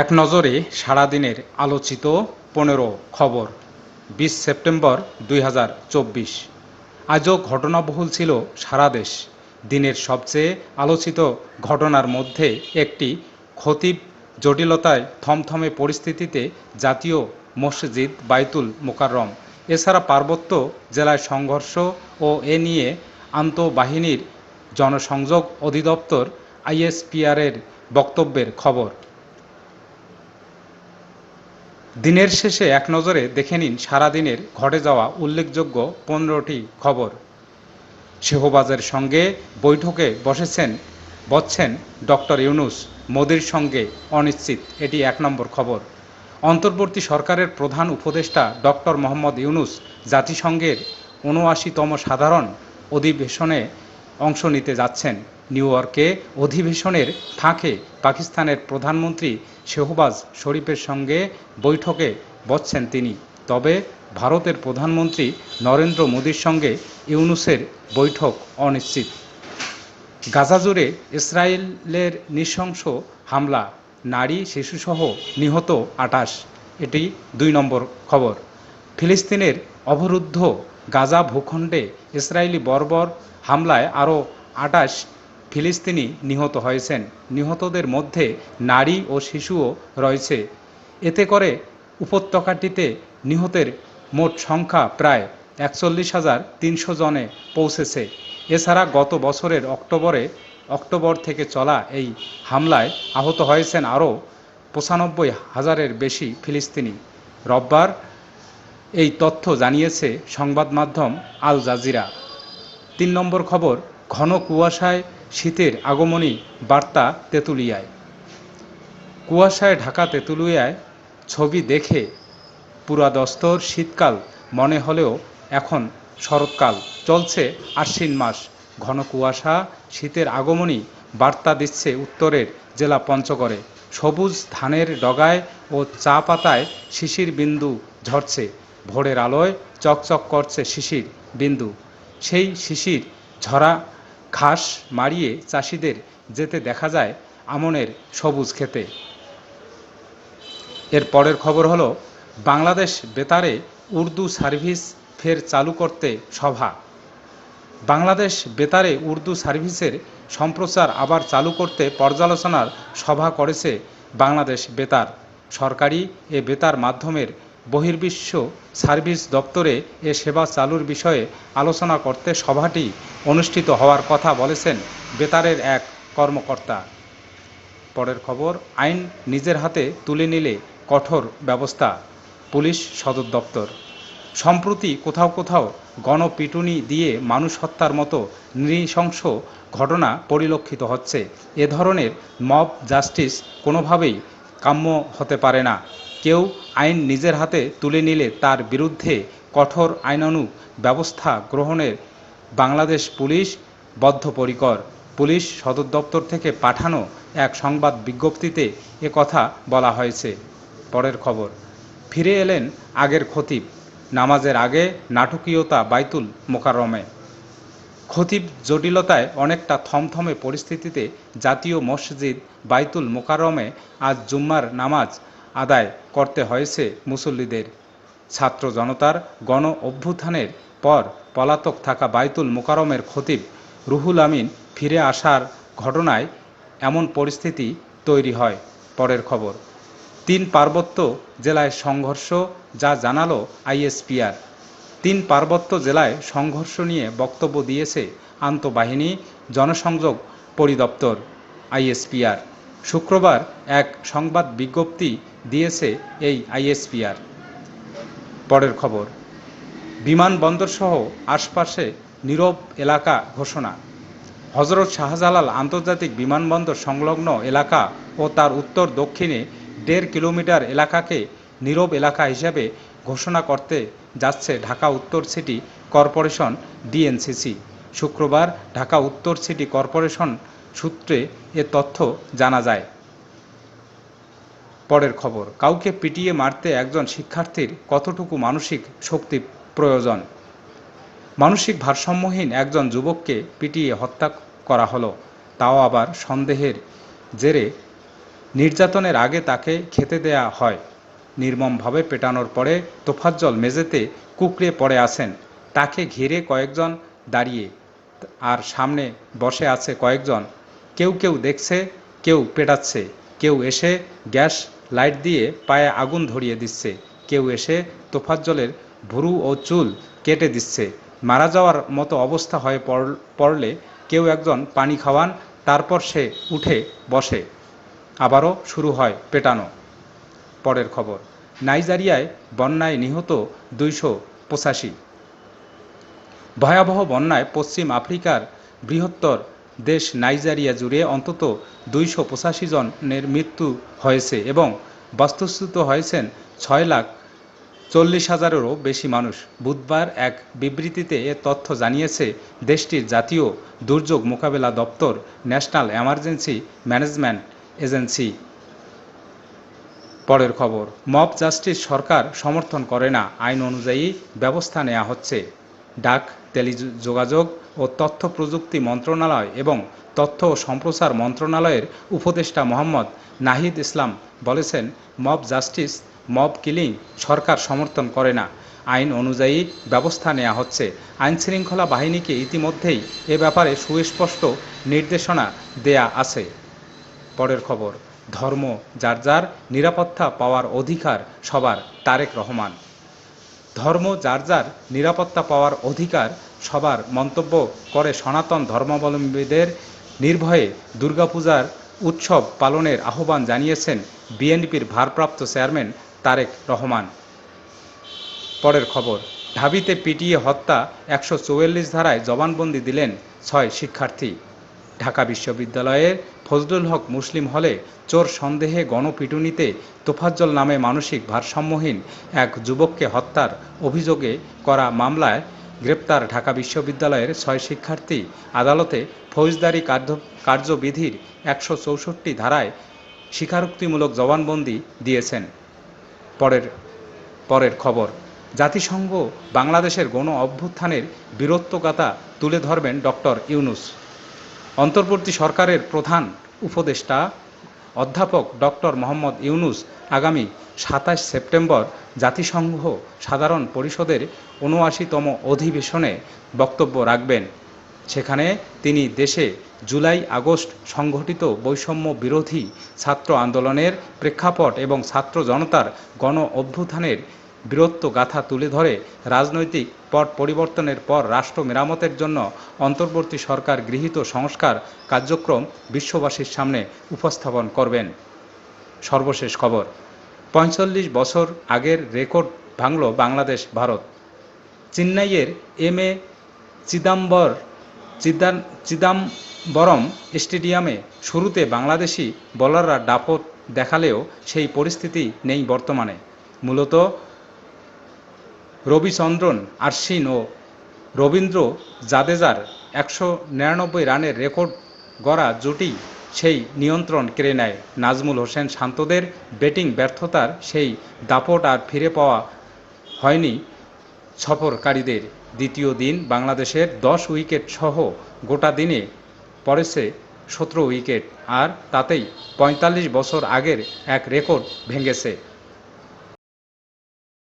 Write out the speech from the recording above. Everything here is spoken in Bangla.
এক নজরে সারাদিনের আলোচিত পনেরো খবর, বিশ সেপ্টেম্বর দুই হাজার চব্বিশ। আজও ঘটনাবহুল ছিল সারা দেশ। দিনের সবচেয়ে আলোচিত ঘটনার মধ্যে একটি খতিব জটিলতায় থমথমে পরিস্থিতিতে জাতীয় মসজিদ বাইতুল মোকাররম। এছাড়া পার্বত্য জেলায় সংঘর্ষ ও এ নিয়ে আন্তঃবাহিনীর জনসংযোগ অধিদপ্তর আইএসপিআরের বক্তব্যের খবর। দিনের শেষে এক নজরে দেখে নিন সারাদিনের ঘটে যাওয়া উল্লেখযোগ্য পনেরোটি খবর। শেহবাজের সঙ্গে বৈঠকে বসেছেন, বসছেন ডক্টর ইউনুস। মোদির সঙ্গে অনিশ্চিত, এটি এক নম্বর খবর। অন্তর্বর্তী সরকারের প্রধান উপদেষ্টা ডক্টর মোহাম্মদ ইউনুস জাতিসংঘের উনআশিতম সাধারণ অধিবেশনে অংশ নিতে যাচ্ছেন। নিউ ইয়র্কে অধিবেশনের ফাঁকে পাকিস্তানের প্রধানমন্ত্রী শেহবাজ শরীফের সঙ্গে বৈঠকে বসছেন তিনি। তবে ভারতের প্রধানমন্ত্রী নরেন্দ্র মোদীর সঙ্গে ইউনুসের বৈঠক অনিশ্চিত। গাজা জুড়ে ইসরায়েলের নৃশংস হামলা, নারী, শিশুসহ নিহত আটাশ, এটি দুই নম্বর খবর। ফিলিস্তিনের অবরুদ্ধ গাজা ভূখণ্ডে ইসরায়েলি বর্বর হামলায় আরও আটাশ ফিলিস্তিনি নিহত হয়েছেন। নিহতদের মধ্যে নারী ও শিশুও রয়েছে। এতে করে উপত্যকাটিতে নিহতের মোট সংখ্যা প্রায় একচল্লিশ হাজার তিনশো জনে পৌঁছেছে। এছাড়া গত বছরের অক্টোবরে, অক্টোবর থেকে চলা এই হামলায় আহত হয়েছেন আরও পঁচানব্বই হাজারের বেশি ফিলিস্তিনি। রোববার এই তথ্য জানিয়েছে সংবাদ মাধ্যম আল জাজিরা। তিন নম্বর খবর, ঘন কুয়াশায় শীতের আগমনী বার্তা তেঁতুলিয়ায়। কুয়াশায় ঢাকা তেঁতুলিয়ায় ছবি দেখে পুরাদস্তর শীতকাল মনে হলেও এখন শরৎকাল। চলছে আশ্বিন মাস। ঘন কুয়াশা, শীতের আগমনী বার্তা দিচ্ছে উত্তরের জেলা পঞ্চগড়ে। সবুজ ধানের ডগায় ও চা পাতায় শিশির বিন্দু ঝরছে। ভোরের আলোয় চকচক করছে শিশির বিন্দু। সেই শিশির ঝরা ঘাস মারিয়ে চাষিদের যেতে দেখা যায় আমনের সবুজ খেতে এর পরের খবর হলো, বাংলাদেশ বেতারে উর্দু সার্ভিস ফের চালু করতে সভা। বাংলাদেশ বেতারে উর্দু সার্ভিসের সম্প্রচার আবার চালু করতে পর্যালোচনার সভা করেছে বাংলাদেশ বেতার। সরকারি এ বেতার মাধ্যমের বহির্বিশ্ব সার্ভিস দপ্তরে এ সেবা চালুর বিষয়ে আলোচনা করতে সভাটি অনুষ্ঠিত হওয়ার কথা বলেছেন বেতারের এক কর্মকর্তা। পরের খবর, আইন নিজের হাতে তুলে নিলে কঠোর ব্যবস্থা, পুলিশ সদর দপ্তর। সম্প্রতি কোথাও কোথাও গণপিটুনি দিয়ে মানুষ হত্যার মতো নৃশংস ঘটনা পরিলক্ষিত হচ্ছে। এ ধরনের মব জাস্টিস কোনোভাবেই কাম্য হতে পারে না। কেউ আইন নিজের হাতে তুলে নিলে তার বিরুদ্ধে কঠোর আইনানুগ ব্যবস্থা গ্রহণের বাংলাদেশ পুলিশ বদ্ধপরিকর। পুলিশ সদর দপ্তর থেকে পাঠানো এক সংবাদ বিজ্ঞপ্তিতে এ কথা বলা হয়েছে। পরের খবর, ফিরে এলেন আগের খতিব। নামাজের আগে নাটকীয়তা বাইতুল মোকাররমে। খতিব জটিলতায় অনেকটা থমথমে পরিস্থিতিতে জাতীয় মসজিদ বাইতুল মোকাররমে আজ জুম্মার নামাজ আদায় করতে হয়েছে মুসল্লিদের। ছাত্র জনতার গণ অভ্যুত্থানের পর পলাতক থাকা বাইতুল মোকাররমের খতিব রুহুল আমিন ফিরে আসার ঘটনায় এমন পরিস্থিতি তৈরি হয়। পরের খবর, তিন পার্বত্য জেলায় সংঘর্ষ, যা জানালো আইএসপিআর। তিন পার্বত্য জেলায় সংঘর্ষ নিয়ে বক্তব্য দিয়েছে আন্তঃবাহিনী, জনসংযোগ পরিদপ্তর, আইএসপিআর। শুক্রবার এক সংবাদ বিজ্ঞপ্তি দিয়েছে এই আইএসপিআর। পরের খবর বিমানবন্দরসহ আশপাশে নীরব এলাকা ঘোষণা। হজরত শাহজালাল আন্তর্জাতিক বিমানবন্দর সংলগ্ন এলাকা ও তার উত্তর দক্ষিণে দেড় কিলোমিটার এলাকাকে নীরব এলাকা হিসেবে ঘোষণা করতে যাচ্ছে ঢাকা উত্তর সিটি কর্পোরেশন ডিএনসিসি। শুক্রবার ঢাকা উত্তর সিটি কর্পোরেশন সূত্রে এ তথ্য জানা যায়। পরের খবর, কাউকে পিটিয়ে মারতে একজন শিক্ষার্থীর কতটুকু মানসিক শক্তি প্রয়োজন? মানসিক ভারসাম্যহীন একজন যুবককে পিটিয়ে হত্যা করা হলো, তাও আবার সন্দেহের জেরে। নির্যাতনের আগে তাকে খেতে দেয়া হয়। নির্মমভাবে পেটানোর পরে তোফাজ্জল মেঝেতে কুকড়ে পড়ে আছেন। তাকে ঘিরে কয়েকজন দাঁড়িয়ে, আর সামনে বসে আছে কয়েকজন কেউ কেউ দেখছে, কেউ পেটাচ্ছে, কেউ এসে গ্যাস লাইট দিয়ে পায়ে আগুন ধরিয়ে দিচ্ছে, কেউ এসে তোফাজ্জলের ভুরু ও চুল কেটে দিচ্ছে। মারা যাওয়ার মতো অবস্থা হয়ে পড়লে কেউ একজন পানি খাওয়ান, তারপর সে উঠে বসে। আবারও শুরু হয় পেটানো। পরের খবর, নাইজেরিয়ায় বন্যায় নিহত দুইশো পঁচাশি। ভয়াবহ বন্যায় পশ্চিম আফ্রিকার বৃহত্তর দেশ নাইজেরিয়া জুড়ে অন্তত দুইশো পঁচাশি জনের মৃত্যু হয়েছে এবং বাস্তুচ্যুত হয়েছেন ছয় লাখ চল্লিশ হাজারেরও বেশি মানুষ। বুধবার এক বিবৃতিতে এ তথ্য জানিয়েছে, দেশটির জাতীয় দুর্যোগ মোকাবেলা দপ্তর ন্যাশনাল এমার্জেন্সি ম্যানেজমেন্ট এজেন্সি। পরের খবর, মব জাস্টিস সরকার সমর্থন করে না, আইন অনুযায়ী ব্যবস্থা নেওয়া হচ্ছে। ডাক, টেলিযোগাযোগ ও তথ্য প্রযুক্তি মন্ত্রণালয় এবং তথ্য ও সম্প্রচার মন্ত্রণালয়ের উপদেষ্টা মোহাম্মদ নাহিদ ইসলাম বলেছেন, মব জাস্টিস, মব কিলিং সরকার সমর্থন করে না। আইন অনুযায়ী ব্যবস্থা নেওয়া হচ্ছে। আইন শৃঙ্খলা বাহিনীকে ইতিমধ্যেই এ ব্যাপারে সুস্পষ্ট নির্দেশনা দেয়া আছে। পরের খবর, ধর্ম, যার যার নিরাপত্তা পাওয়ার অধিকার সবার, তারেক রহমান। ধর্ম যার যার নিরাপত্তা পাওয়ার অধিকার সবার মন্তব্য করে সনাতন ধর্মাবলম্বীদের নির্ভয়ে দুর্গাপূজার উৎসব পালনের আহ্বান জানিয়েছেন বিএনপির ভারপ্রাপ্ত চেয়ারম্যান তারেক রহমান। পরের খবর, ঢাবিতে পিটিয়ে হত্যা একশো চুয়াল্লিশ ধারায় জবানবন্দি দিলেন ছয় শিক্ষার্থী। ঢাকা বিশ্ববিদ্যালয়ের ফজলুল হক মুসলিম হলে চোর সন্দেহে গণপিটুনিতে তোফাজ্জল নামে মানসিক ভারসাম্যহীন এক যুবককে হত্যার অভিযোগে করা মামলায় গ্রেপ্তার ঢাকা বিশ্ববিদ্যালয়ের ছয় শিক্ষার্থী। আদালতে ফৌজদারি কার্যবিধির একশো চৌষট্টি ধারায় স্বীকারোক্তিমূলক জবানবন্দি দিয়েছেন। পরের পরের খবর। জাতিসংঘ বাংলাদেশের গণ অভ্যুত্থানের বীরত্বগাথা তুলে ধরবেন ডক্টর ইউনুস। অন্তর্বর্তী সরকারের প্রধান উপদেষ্টা অধ্যাপক ডক্টর মোহাম্মদ ইউনুস আগামী সাতাশ সেপ্টেম্বর জাতিসংঘ সাধারণ পরিষদের উনআশিতম অধিবেশনে বক্তব্য রাখবেন। সেখানে তিনি দেশে জুলাই আগস্ট সংঘটিত বৈষম্য বিরোধী ছাত্র আন্দোলনের প্রেক্ষাপট এবং ছাত্র জনতার গণ অভ্যুত্থানের বীরত্ব গাথা তুলে ধরে রাজনৈতিক পট পরিবর্তনের পর রাষ্ট্র মেরামতের জন্য অন্তর্বর্তী সরকার গৃহীত সংস্কার কার্যক্রম বিশ্ববাসীর সামনে উপস্থাপন করবেন। সর্বশেষ খবর, পঁয়তাল্লিশ বছর আগের রেকর্ড ভাঙল বাংলাদেশ, ভারত। চেন্নাইয়ের এম এ চিদাম্বর, চিদান, চিদাম্বরম স্টেডিয়ামে শুরুতে বাংলাদেশি বোলাররা ডাপট দেখালেও সেই পরিস্থিতি নেই বর্তমানে। মূলত রবিচন্দ্রন আশ্বিন ও রবীন্দ্র জাদেজার একশো নিরানব্বই রানের রেকর্ড গড়া জুটি সেই নিয়ন্ত্রণ কেড়ে নেয়। নাজমুল হোসেন শান্তদের ব্যাটিং ব্যর্থতার সেই দাপট আর ফিরে পাওয়া হয়নি সফরকারীদের। দ্বিতীয় দিন বাংলাদেশের দশ উইকেট সহ গোটা দিনে পড়েছে সতেরো উইকেট, আর তাতেই পঁয়তাল্লিশ বছর আগের এক রেকর্ড ভেঙেছে।